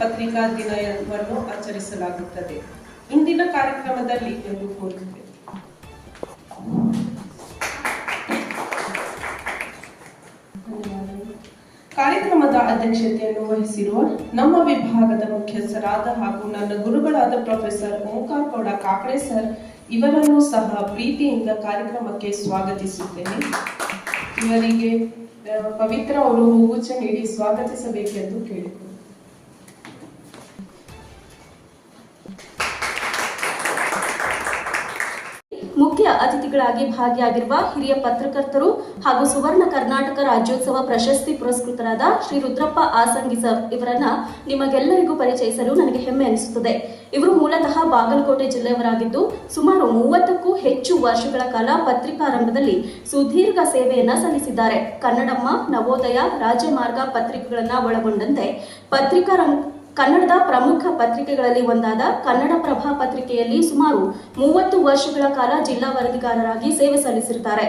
ಪತ್ರಿಕಾ ದಿನವನ್ನು ಆಚರಿಸಲಾಗುತ್ತದೆ. ಇಂದಿನ ಕಾರ್ಯಕ್ರಮದಲ್ಲಿ ಎಂದು ಕೋರುತ್ತೇವೆ ಕಾರ್ಯಕ್ರಮದ ಅಧ್ಯಕ್ಷತೆಯನ್ನು ವಹಿಸಿರುವ ನಮ್ಮ ವಿಭಾಗದ ಮುಖ್ಯಸ್ಥರಾದ ಹಾಗೂ ನನ್ನ ಗುರುಗಳಾದ ಪ್ರೊಫೆಸರ್ ಓಂಕಾರ್ ಗೌಡ ಕಾಕಡೆ ಸರ್ ಇವರನ್ನು ಸಹ ಪ್ರೀತಿಯಿಂದ ಕಾರ್ಯಕ್ರಮಕ್ಕೆ ಸ್ವಾಗತಿಸುತ್ತೇನೆ. ಇವರಿಗೆ ಪವಿತ್ರ ಅವರು ಹೂಗುಚ್ಛ ನೀಡಿ ಸ್ವಾಗತಿಸಬೇಕೆಂದು ಕೇಳಿದರು ಅತಿಥಿಗಳಾಗಿ ಭಾಗಿಯಾಗಿರುವ ಹಿರಿಯ ಪತ್ರಕರ್ತರು ಹಾಗೂ ಸುವರ್ಣ ಕರ್ನಾಟಕ ರಾಜ್ಯೋತ್ಸವ ಪ್ರಶಸ್ತಿ ಪುರಸ್ಕೃತರಾದ ಶ್ರೀ ರುದ್ರಪ್ಪ ಆಸಂಗಿ ಸರ್ ಇವರನ್ನ ನಿಮಗೆಲ್ಲರಿಗೂ ಪರಿಚಯಿಸಲು ನನಗೆ ಹೆಮ್ಮೆ ಅನಿಸುತ್ತದೆ. ಇವರು ಮೂಲತಃ ಬಾಗಲಕೋಟೆ ಜಿಲ್ಲೆಯವರಾಗಿದ್ದು, ಸುಮಾರು ಮೂವತ್ತಕ್ಕೂ ಹೆಚ್ಚು ವರ್ಷಗಳ ಕಾಲ ಪತ್ರಿಕಾರಂಭದಲ್ಲಿ ಸುದೀರ್ಘ ಸೇವೆಯನ್ನ ಸಲ್ಲಿಸಿದ್ದಾರೆ. ಕನ್ನಡಮ್ಮ, ನವೋದಯ ರಾಜಮಾರ್ಗ ಪತ್ರಿಕೆಗಳನ್ನ ಒಳಗೊಂಡಂತೆ ಪತ್ರಿಕಾ ಕನ್ನಡದ ಪ್ರಮುಖ ಪತ್ರಿಕೆಗಳಲ್ಲಿ ಒಂದಾದ ಕನ್ನಡ ಪ್ರಭಾ ಪತ್ರಿಕೆಯಲ್ಲಿ ಸುಮಾರು ಮೂವತ್ತು ವರ್ಷಗಳ ಕಾಲ ಜಿಲ್ಲಾ ವರದಿಗಾರರಾಗಿ ಸೇವೆ ಸಲ್ಲಿಸಿರುತ್ತಾರೆ.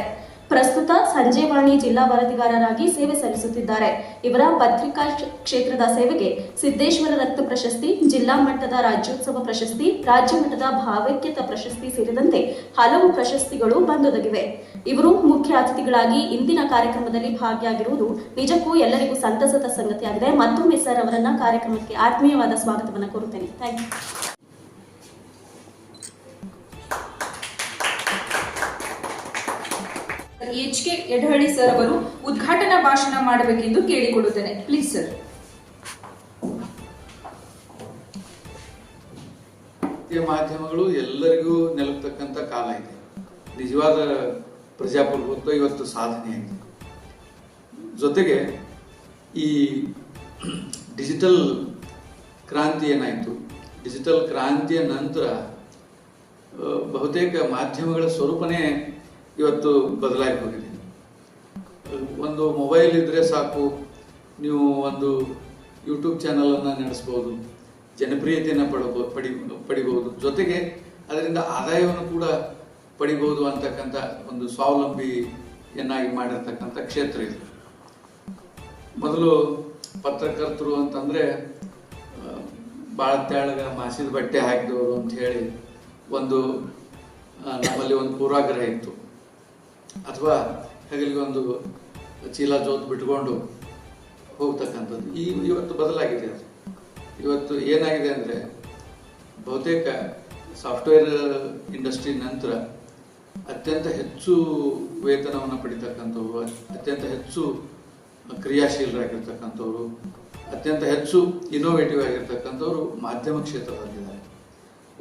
ಪ್ರಸ್ತುತ ಸಂಜೆವಾಣಿ ಜಿಲ್ಲಾ ವರದಿಗಾರರಾಗಿ ಸೇವೆ ಸಲ್ಲಿಸುತ್ತಿದ್ದಾರೆ. ಇವರ ಪತ್ರಿಕಾ ಕ್ಷೇತ್ರದ ಸೇವೆಗೆ ಸಿದ್ದೇಶ್ವರ ರಕ್ತ ಪ್ರಶಸ್ತಿ, ಜಿಲ್ಲಾ ಮಟ್ಟದ ರಾಜ್ಯೋತ್ಸವ ಪ್ರಶಸ್ತಿ, ರಾಜ್ಯ ಮಟ್ಟದ ಭಾವೈಕ್ಯತ ಪ್ರಶಸ್ತಿ ಸೇರಿದಂತೆ ಹಲವು ಪ್ರಶಸ್ತಿಗಳು ಬಂದೊದಗಿವೆ. ಇವರು ಮುಖ್ಯ ಅತಿಥಿಗಳಾಗಿ ಇಂದಿನ ಕಾರ್ಯಕ್ರಮದಲ್ಲಿ ಭಾಗಿಯಾಗಿರುವುದು ನಿಜಕ್ಕೂ ಎಲ್ಲರಿಗೂ ಸಂತಸದ ಸಂಗತಿಯಾಗಿದೆ. ಮತ್ತೊಮ್ಮೆ ಸರ್ ಅವರನ್ನ ಕಾರ್ಯಕ್ರಮಕ್ಕೆ ಆತ್ಮೀಯವಾದ ಸ್ವಾಗತವನ್ನು ಕೋರುತ್ತೇನೆ. Thank you. H K Yadahalli sir ಅವರು ಉದ್ಘಾಟನಾ ಭಾಷಣ ಮಾಡಬೇಕೆಂದು ಕೇಳಿಕೊಳ್ಳುತ್ತೇನೆ. ಪ್ಲೀಸ್ ಸರ್ ಮಾಧ್ಯಮಗಳು ಎಲ್ಲರಿಗೂ ನೆಲಕ್ತಕ್ಕಂತ ಕಾಲ ಇದೆ. ನಿಜವಾದ ಪ್ರಜಾಪ್ರಭುತ್ವ ಇವತ್ತು ಸಾಧನೆ ಆಗಿದೆ. ಜೊತೆಗೆ ಈ ಡಿಜಿಟಲ್ ಕ್ರಾಂತಿ ಏನಾಯಿತು? ಡಿಜಿಟಲ್ ಕ್ರಾಂತಿಯ ನಂತರ ಬಹುತೇಕ ಮಾಧ್ಯಮಗಳ ಸ್ವರೂಪನೇ ಇವತ್ತು ಬದಲಾಗಿ ಹೋಗಿದೆ. ಒಂದು ಮೊಬೈಲ್ ಇದ್ರೆ ಸಾಕು, ನೀವು ಒಂದು ಯೂಟ್ಯೂಬ್ ಚಾನಲನ್ನು ನಡೆಸ್ಬೋದು, ಜನಪ್ರಿಯತೆಯನ್ನು ಪಡಬೋ, ಪಡಿ ಪಡಿಬಹುದು ಜೊತೆಗೆ ಅದರಿಂದ ಆದಾಯವನ್ನು ಕೂಡ ಪಡಿಬಹುದು ಅಂತಕ್ಕಂಥ ಒಂದು ಸ್ವಾವಲಂಬಿಯನ್ನಾಗಿ ಮಾಡಿರ್ತಕ್ಕಂಥ ಕ್ಷೇತ್ರ ಇದು. ಮೊದಲು ಪತ್ರಕರ್ತರು ಅಂತಂದ್ರೆ ಭಾಳ ತೆಳಗ ಮಾಸಿದ ಬಟ್ಟೆ ಹಾಕಿದವರು ಅಂತ ಹೇಳಿ ಒಂದು ನಮ್ಮಲ್ಲಿ ಒಂದು ಪೂರ್ವಾಗ್ರಹ ಇತ್ತು. ಅಥವಾ ಹೆಗಲಿಗೆ ಒಂದು ಚೀಲ ಜೋತ್ ಬಿಟ್ಕೊಂಡು ಹೋಗ್ತಕ್ಕಂಥದ್ದು. ಈ ಇವತ್ತು ಬದಲಾಗಿದೆ ಅದು. ಇವತ್ತು ಏನಾಗಿದೆ ಅಂದರೆ ಬಹುತೇಕ ಸಾಫ್ಟ್ವೇರ್ ಇಂಡಸ್ಟ್ರಿ ನಂತರ ಅತ್ಯಂತ ಹೆಚ್ಚು ವೇತನವನ್ನು ಪಡಿತಕ್ಕಂಥವ್ರು, ಅತ್ಯಂತ ಹೆಚ್ಚು ಕ್ರಿಯಾಶೀಲರಾಗಿರ್ತಕ್ಕಂಥವ್ರು, ಅತ್ಯಂತ ಹೆಚ್ಚು ಇನೋವೇಟಿವ್ ಆಗಿರ್ತಕ್ಕಂಥವ್ರು ಮಾಧ್ಯಮ ಕ್ಷೇತ್ರದಲ್ಲಿದ್ದಾರೆ.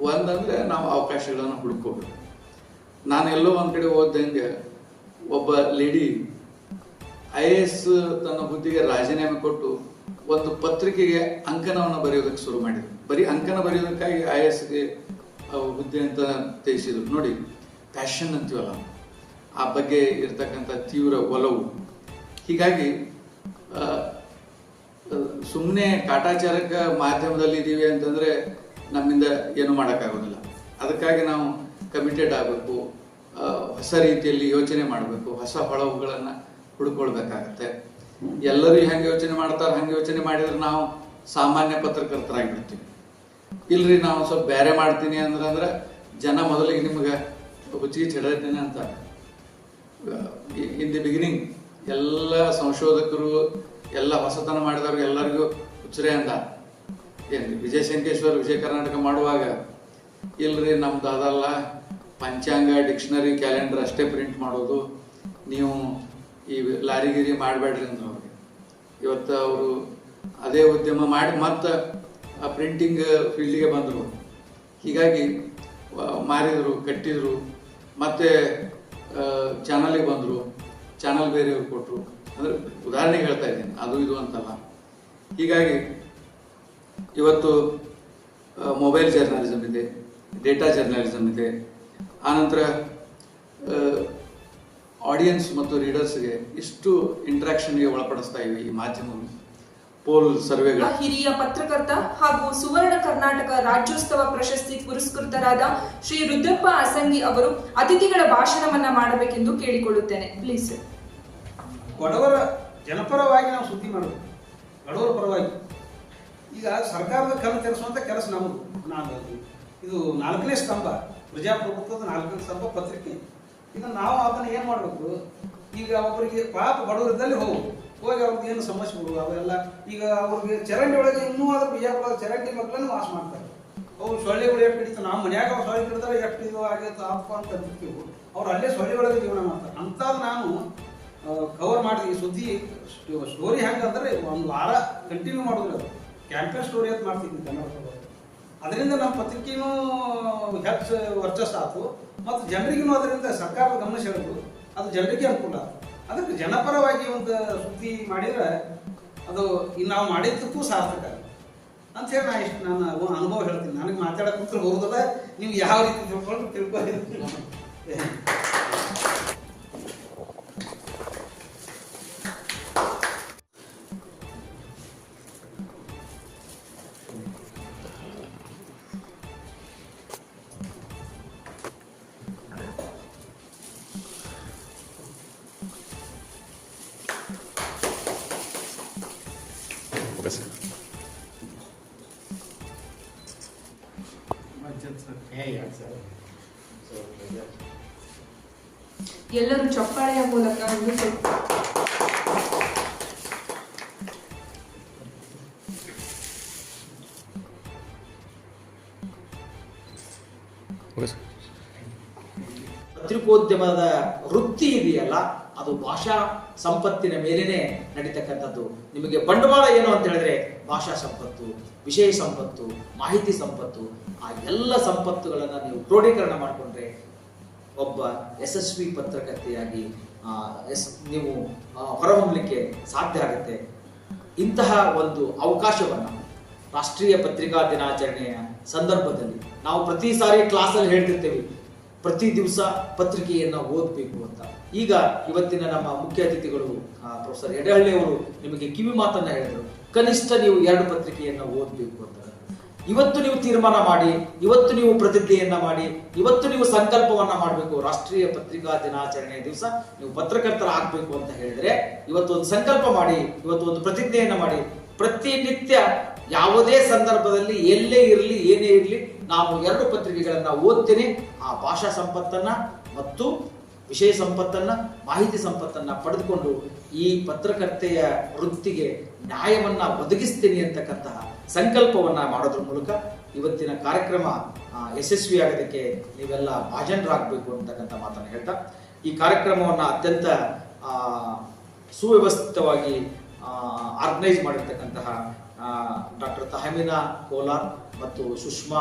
ಒಂದಂದರೆ ನಾವು ಅವಕಾಶಗಳನ್ನು ಹುಡುಕೋಬೇಕು ನಾನು ಎಲ್ಲೋ ಒಂದು ಕಡೆ ಓದ್ದಂಗೆ ಒಬ್ಬ ಲೇಡಿ ಐ ಎ ಎಸ್ ತನ್ನ ಹುದ್ದೆಗೆ ರಾಜೀನಾಮೆ ಕೊಟ್ಟು ಒಂದು ಪತ್ರಿಕೆಗೆ ಅಂಕನವನ್ನು ಬರೆಯೋದಕ್ಕೆ ಶುರು ಮಾಡಿದ್ರು. ಬರೀ ಅಂಕನ ಬರೆಯೋದಕ್ಕಾಗಿ ಐ ಎ ಎಸ್ಗೆ ಹುದ್ದೆ ಅಂತ ತಿಳಿಸಿದ್ರು ನೋಡಿ ಪ್ಯಾಷನ್ ಅಂತೀವಲ್ಲ, ಆ ಬಗ್ಗೆ ಇರ್ತಕ್ಕಂಥ ತೀವ್ರ ಒಲವು. ಹೀಗಾಗಿ ಸುಮ್ಮನೆ ಕಾಟಾಚಾರಕ ಮಾಧ್ಯಮದಲ್ಲಿ ಇದ್ದೀವಿ ಅಂತಂದ್ರೆ ನಮ್ಮಿಂದ ಏನು ಮಾಡೋಕ್ಕಾಗೋದಿಲ್ಲ. ಅದಕ್ಕಾಗಿ ನಾವು ಕಮಿಟೆಡ್ ಆಗಬೇಕು. ಹೊಸ ರೀತಿಯಲ್ಲಿ ಯೋಚನೆ ಮಾಡಬೇಕು, ಹೊಸ ಹೊಳವುಗಳನ್ನು ಹುಡ್ಕೊಳ್ಬೇಕಾಗತ್ತೆ. ಎಲ್ಲರೂ ಹೆಂಗೆ ಯೋಚನೆ ಮಾಡ್ತಾರೆ ಹಂಗೆ ಯೋಚನೆ ಮಾಡಿದ್ರೆ ನಾವು ಸಾಮಾನ್ಯ ಪತ್ರಕರ್ತರಾಗಿಬಿಡ್ತೀವಿ. ಇಲ್ರಿ, ನಾವು ಸ್ವಲ್ಪ ಬೇರೆ ಮಾಡ್ತೀನಿ ಅಂದ್ರೆ ಜನ ಮೊದಲಿಗೆ ನಿಮ್ಗೆ ಹುಚ್ಚಿಗೆ ಹಿಡಿದಿದ್ದೇನೆ ಅಂತ. ಇನ್ ದಿ ಬಿಗಿನಿಂಗ್ ಎಲ್ಲ ಸಂಶೋಧಕರು, ಎಲ್ಲ ಹೊಸತನ ಮಾಡಿದವ್ರು ಎಲ್ಲರಿಗೂ ಹುಚ್ಚರೇ ಅಂದ. ಏನು, ವಿಜಯ ಶಂಕೇಶ್ವರ್ ವಿಜಯ ಕರ್ನಾಟಕ ಮಾಡುವಾಗ, ಇಲ್ರಿ, ನಮ್ದು ಅದಲ್ಲ ಪಂಚಾಂಗ ಡಿಕ್ಷನರಿ ಕ್ಯಾಲೆಂಡರ್ ಅಷ್ಟೇ ಪ್ರಿಂಟ್ ಮಾಡೋದು. ನೀವು ಈ ಲಾರಿಗಿರಿ ಮಾಡಬೇಡ್ರಿ ಅಂದ್ರೆ ಅವ್ರಿಗೆ. ಇವತ್ತು ಅವರು ಅದೇ ಉದ್ಯಮ ಮಾಡಿ ಮತ್ತೆ ಆ ಪ್ರಿಂಟಿಂಗ್ ಫೀಲ್ಡಿಗೆ ಬಂದರು. ಹೀಗಾಗಿ ಮಾರಿದರು, ಕಟ್ಟಿದರು, ಮತ್ತೆ ಚಾನಲಿಗೆ ಬಂದರು. ಚಾನಲ್ ಬೇರೆಯವ್ರು ಕೊಟ್ಟರು ಅಂದರೆ ಉದಾಹರಣೆಗೆ ಹೇಳ್ತಾ ಇದ್ದೀನಿ, ಅದು ಇದು ಅಂತಲ್ಲ. ಹೀಗಾಗಿ ಇವತ್ತು ಮೊಬೈಲ್ ಜರ್ನಲಿಸಮ್ ಇದೆ, ಡೇಟಾ ಜರ್ನಲಿಸಮ್ ಇದೆ. ಆನಂತರ ಆಡಿಯನ್ಸ್ ಮತ್ತು ರೀಡರ್ಸ್ಗೆ ಇಷ್ಟು ಇಂಟ್ರಾಕ್ಷನ್ಗೆ ಒಳಪಡಿಸ್ತಾ ಇವೆ ಈ ಮಾಧ್ಯಮಗಳು ಪೋಲ್ ಸರ್ವೆಗಳು ಹಿರಿಯ ಪತ್ರಕರ್ತ ಹಾಗೂ ಸುವರ್ಣ ಕರ್ನಾಟಕ ರಾಜ್ಯೋತ್ಸವ ಪ್ರಶಸ್ತಿ ಪುರಸ್ಕೃತರಾದ ಶ್ರೀ ರುದ್ರಪ್ಪ ಅಸಂಗಿ ಅವರು ಅತಿಥಿಗಳ ಭಾಷಣವನ್ನ ಮಾಡಬೇಕೆಂದು ಕೇಳಿಕೊಳ್ಳುತ್ತೇನೆ. ಪ್ಲೀಸ್ ಬಡವರ ಜನಪರವಾಗಿ ನಾವು ಸುದ್ದಿ ಮಾಡಬೇಕು. ಬಡವರ ಪರವಾಗಿ. ಈಗ ಸರ್ಕಾರದ ಕಣ್ಣು ತೆರೆಸುವಂತ ಕೆಲಸ ನಮ್ಮದು. ನಾನು ಇದು ನಾಲ್ಕನೇ ಸ್ತಂಭ. ಪ್ರಜಾಪ್ರಭುತ್ವದ ನಾಲ್ಕು ಸ್ತಂಭ ಪತ್ರಿಕೆ. ಈಗ ನಾವು ಅದನ್ನ ಏನು ಮಾಡಬೇಕು? ಈಗ ಒಬ್ಬರಿಗೆ ಪಾಪ ಬಡವರಿದ್ದಲ್ಲಿ ಹೋಗು. ಹೋಗಿ ಅವ್ರಿಗೆ ಏನು ಸಮಸ್ಯೆ ಬಿಡುವ ಅವರೆಲ್ಲ ಈಗ ಅವ್ರಿಗೆ ಚರಂಡಿ ಒಳಗೆ ಇನ್ನೂ ಅದ್ರ ಬಿಜಾಪುರದ ಚರಂಡಿ ಮಕ್ಕಳನ್ನು ವಾಸ ಮಾಡ್ತಾರೆ. ಅವ್ರು ಸೊಳ್ಳೆಗಳು ಎಷ್ಟು ಹಿಡಿತು ನಾವು ಮನ್ಯಾಗ ಅವ್ರು ಸೊಳ್ಳೆ ಹಿಡಿದ್ರೆ ಎಷ್ಟು ಇದು ಆಗೈತೆ ಅಪ್ಪ ಅಂತ ಅಂತೀವಿ ಅವ್ರು ಅಲ್ಲೇ ಸೊಳ್ಳೆ ಒಳಗೆ ಜೀವನ ಮಾಡ್ತಾರೆ. ಅಂಥದ್ದು ನಾನು ಕವರ್ ಮಾಡಿದ್ವಿ ಸುದ್ದಿ ಸ್ಟೋರಿ ಹೆಂಗಂದ್ರೆ ಒಂದು ವಾರ ಕಂಟಿನ್ಯೂ ಮಾಡೋದಿಲ್ಲ ಕ್ಯಾಂಪೇನ್ ಸ್ಟೋರಿ ಅಂತ ಮಾಡ್ತಿದ್ವಿ ಕನ್ನಡ ಅದರಿಂದ ನಮ್ಮ ಪತ್ರಿಕೆನೂ ಹೆಚ್ಚು ವರ್ಚಸ್ಸು ಆಯ್ತು ಮತ್ತು ಜನರಿಗೂ ಅದರಿಂದ ಸರ್ಕಾರದ ಗಮನ ಸೆಳೆದು ಅದು ಜನರಿಗೆ ಅನುಕೂಲ ಅದಕ್ಕೆ ಜನಪರವಾಗಿ ಒಂದು ಸುದ್ದಿ ಮಾಡಿದ್ರೆ ಅದು ನಾವು ಮಾಡಿದ್ದಕ್ಕೂ ಸಾರ್ಥಕ ಅಂತ ಹೇಳಿ ನಾ ಇಷ್ಟು ನನ್ನ ಅನುಭವ ಹೇಳ್ತೀನಿ. ನನಗೆ ಮಾತಾಡಕ್ಕೆ ಕೂತ್ರೆ ಹೋಗೋದಲ್ಲ ನೀವು ಯಾವ ರೀತಿ ತಿಳ್ಕೊಂಡು ತಿಳ್ಕೊಳ್ಳಿ ಎಲ್ಲರೂ ಚಪ್ಪಾಳೆಯ ಮೂಲಕ ಒಂದು ಸ್ವಲ್ಪ. ಪತ್ರಿಕೋದ್ಯಮದ ವೃತ್ತಿ ಇದೆಯಲ್ಲ, ಅದು ಭಾಷಾ ಸಂಪತ್ತಿನ ಮೇಲೇನೆ ನಡೀತಕ್ಕಂಥದ್ದು. ನಿಮಗೆ ಬಂಡವಾಳ ಏನು ಅಂತ ಹೇಳಿದ್ರೆ ಭಾಷಾ ಸಂಪತ್ತು, ವಿಷಯ ಸಂಪತ್ತು, ಮಾಹಿತಿ ಸಂಪತ್ತು, ಆ ಎಲ್ಲ ಸಂಪತ್ತುಗಳನ್ನು ನೀವು ಕ್ರೋಢೀಕರಣ ಮಾಡಿಕೊಂಡ್ರೆ ಒಬ್ಬ ಯಶಸ್ವಿ ಪತ್ರಕರ್ತೆಯಾಗಿ ಎಸ್ ನೀವು ಹೊರಹೊಮ್ಮಲಿಕ್ಕೆ ಸಾಧ್ಯ ಆಗುತ್ತೆ. ಇಂತಹ ಒಂದು ಅವಕಾಶವನ್ನು ರಾಷ್ಟ್ರೀಯ ಪತ್ರಿಕಾ ದಿನಾಚರಣೆಯ ಸಂದರ್ಭದಲ್ಲಿ ನಾವು ಪ್ರತಿ ಸಾರಿ ಕ್ಲಾಸಲ್ಲಿ ಹೇಳ್ತಿರ್ತೇವೆ, ಪ್ರತಿ ದಿವಸ ಪತ್ರಿಕೆಯನ್ನು ಓದಬೇಕು ಅಂತ. ಈಗ ಇವತ್ತಿನ ನಮ್ಮ ಮುಖ್ಯ ಅತಿಥಿಗಳು ಪ್ರೊಫೆಸರ್ ಎಡಹಳ್ಳಿ ಅವರು ನಿಮಗೆ ಕಿವಿ ಮಾತನ್ನು ಹೇಳಿದರು, ಕನಿಷ್ಠ ನೀವು ಎರಡು ಪತ್ರಿಕೆಯನ್ನು ಓದಬೇಕು ಅಂತ. ಇವತ್ತು ನೀವು ತೀರ್ಮಾನ ಮಾಡಿ, ಇವತ್ತು ನೀವು ಪ್ರತಿಜ್ಞೆಯನ್ನ ಮಾಡಿ, ಇವತ್ತು ನೀವು ಸಂಕಲ್ಪವನ್ನ ಮಾಡಬೇಕು. ರಾಷ್ಟ್ರೀಯ ಪತ್ರಿಕಾ ದಿನಾಚರಣೆಯ ದಿವಸ ನೀವು ಪತ್ರಕರ್ತರ ಆಗ್ಬೇಕು ಅಂತ ಹೇಳಿದ್ರೆ ಇವತ್ತು ಒಂದು ಸಂಕಲ್ಪ ಮಾಡಿ ಇವತ್ತು ಒಂದು ಪ್ರತಿಜ್ಞೆಯನ್ನ ಮಾಡಿ. ಪ್ರತಿನಿತ್ಯ ಯಾವುದೇ ಸಂದರ್ಭದಲ್ಲಿ ಎಲ್ಲೇ ಇರಲಿ, ಏನೇ ಇರಲಿ ನಾವು ಎರಡು ಪತ್ರಿಕೆಗಳನ್ನ ಓದ್ತೇನೆ. ಆ ಭಾಷಾ ಸಂಪತ್ತನ್ನ ಮತ್ತು ವಿಷಯ ಸಂಪತ್ತನ್ನ, ಮಾಹಿತಿ ಸಂಪತ್ತನ್ನ ಪಡೆದುಕೊಂಡು ಈ ಪತ್ರಕರ್ತೆಯ ವೃತ್ತಿಗೆ ನ್ಯಾಯವನ್ನ ಒದಗಿಸ್ತೀನಿ ಅಂತಕ್ಕಂತಹ ಸಂಕಲ್ಪವನ್ನ ಮಾಡೋದ್ರ ಮೂಲಕ ಇವತ್ತಿನ ಕಾರ್ಯಕ್ರಮ ಯಶಸ್ವಿಯಾಗೋದಕ್ಕೆ ನೀವೆಲ್ಲ ಭಾಜನರಾಗಬೇಕು ಅಂತಕ್ಕಂಥ ಮಾತನ್ನು ಹೇಳ್ತಾ, ಈ ಕಾರ್ಯಕ್ರಮವನ್ನು ಅತ್ಯಂತ ಸುವ್ಯವಸ್ಥಿತವಾಗಿ ಆರ್ಗನೈಸ್ ಮಾಡಿರ್ತಕ್ಕಂತಹ ಡಾಕ್ಟರ್ ತಹಮಿನಾ ಕೋಲಾರ್ ಮತ್ತು ಸುಷ್ಮಾ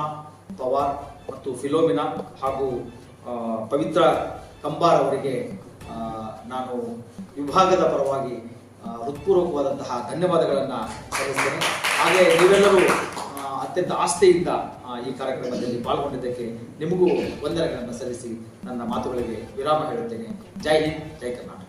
ಪವಾರ್ ಮತ್ತು ಫಿಲೋಮಿನಾ ಹಾಗೂ ಪವಿತ್ರ ಕಂಬಾರ್ ಅವರಿಗೆ ನಾನು ವಿಭಾಗದ ಪರವಾಗಿ ಹೃತ್ಪೂರ್ವಕವಾದಂತಹ ಧನ್ಯವಾದಗಳನ್ನು ಸಲ್ಲಿಸ್ತೇನೆ. ಹಾಗೆ ನೀವೆಲ್ಲರೂ ಅತ್ಯಂತ ಆಸ್ಥೆಯಿಂದ ಈ ಕಾರ್ಯಕ್ರಮದಲ್ಲಿ ಪಾಲ್ಗೊಂಡಿದ್ದಕ್ಕೆ ನಿಮಗೂ ವಂದನೆಗಳನ್ನು ಸಲ್ಲಿಸಿ ನನ್ನ ಮಾತುಗಳಿಗೆ ವಿರಾಮ ಹೇಳುತ್ತೇನೆ. ಜೈ ಹಿಂದ್, ಜೈ ಕರ್ನಾಟಕ.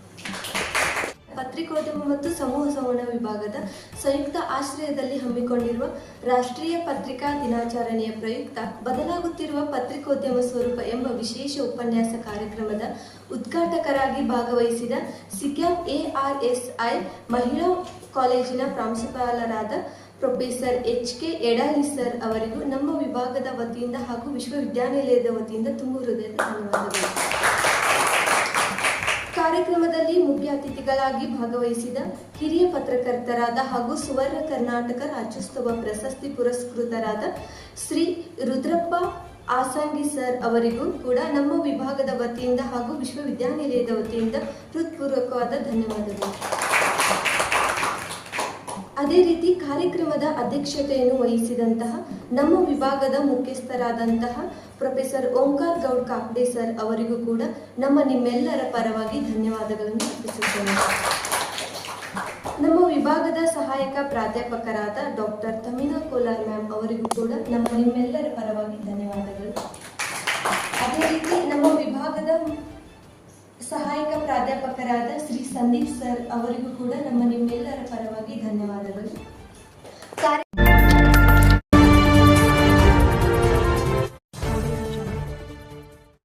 ಪತ್ರಿಕೋದ್ಯಮ ಮತ್ತು ಸಮೂಹ ಸಂವಹನ ವಿಭಾಗದ ಸಂಯುಕ್ತ ಆಶ್ರಯದಲ್ಲಿ ಹಮ್ಮಿಕೊಂಡಿರುವ ರಾಷ್ಟ್ರೀಯ ಪತ್ರಿಕಾ ದಿನಾಚರಣೆಯ ಪ್ರಯುಕ್ತ ಬದಲಾಗುತ್ತಿರುವ ಪತ್ರಿಕೋದ್ಯಮ ಸ್ವರೂಪ ಎಂಬ ವಿಶೇಷ ಉಪನ್ಯಾಸ ಕಾರ್ಯಕ್ರಮದ ಉದ್ಘಾಟಕರಾಗಿ ಭಾಗವಹಿಸಿದ ಸಿಕ್ಯಾಂ ಎಆರ್ಎಸ್ಐ ಮಹಿಳಾ ಕಾಲೇಜಿನ ಪ್ರಾಂಶುಪಾಲರಾದ professor H K Edali sir ಅವರಿಗೂ ನಮ್ಮ ವಿಭಾಗದ ವತಿಯಿಂದ ಹಾಗೂ ವಿಶ್ವವಿದ್ಯಾನಿಲಯದ ವತಿಯಿಂದ ತುಂಬ ಹೃದಯದ ಧನ್ಯವಾದಗಳು. ಕಾರ್ಯಕ್ರಮದಲ್ಲಿ ಮುಖ್ಯ ಅತಿಥಿಗಳಾಗಿ ಭಾಗವಹಿಸಿದ ಹಿರಿಯ ಪತ್ರಕರ್ತರಾದ ಹಾಗೂ ಸುವರ್ಣ ಕರ್ನಾಟಕ ರಾಜ್ಯೋತ್ಸವ ಪ್ರಶಸ್ತಿ ಪುರಸ್ಕೃತರಾದ ಶ್ರೀ ರುದ್ರಪ್ಪ ಆಸಾಂಗಿ ಸರ್ ಅವರಿಗೂ ಕೂಡ ನಮ್ಮ ವಿಭಾಗದ ವತಿಯಿಂದ ಹಾಗೂ ವಿಶ್ವವಿದ್ಯಾನಿಲಯದ ವತಿಯಿಂದ ಹೃತ್ಪೂರ್ವಕವಾದ ಧನ್ಯವಾದಗಳು. ಅದೇ ರೀತಿ ಕಾರ್ಯಕ್ರಮದ ಅಧ್ಯಕ್ಷತೆಯನ್ನು ವಹಿಸಿದಂತಹ ನಮ್ಮ ವಿಭಾಗದ ಮುಖ್ಯಸ್ಥರಾದಂತಹ ಪ್ರೊಫೆಸರ್ ಓಂಕಾರ್ ಗೌಡ್ ಕಾಕ್ಡೆ ಸರ್ ಅವರಿಗೂ ಕೂಡ ನಮ್ಮ ನಿಮ್ಮೆಲ್ಲರ ಪರವಾಗಿ ಧನ್ಯವಾದಗಳನ್ನು ಅರ್ಪಿಸುತ್ತೇನೆ. ನಮ್ಮ ವಿಭಾಗದ ಸಹಾಯಕ ಪ್ರಾಧ್ಯಾಪಕರಾದ ಡಾಕ್ಟರ್ ತಮಿನಾ ಕೋಲಾರ್ ಮ್ಯಾಮ್ ಅವರಿಗೂ ಕೂಡ ನಮ್ಮ ನಿಮ್ಮೆಲ್ಲರ ಸಂದೀಪ್ ಸರ್ ಅವರಿಗೂ ಕೂಡ ನಮ್ಮ ನಿಮ್ಮೆಲ್ಲರ ಪರವಾಗಿ ಧನ್ಯವಾದಗಳು.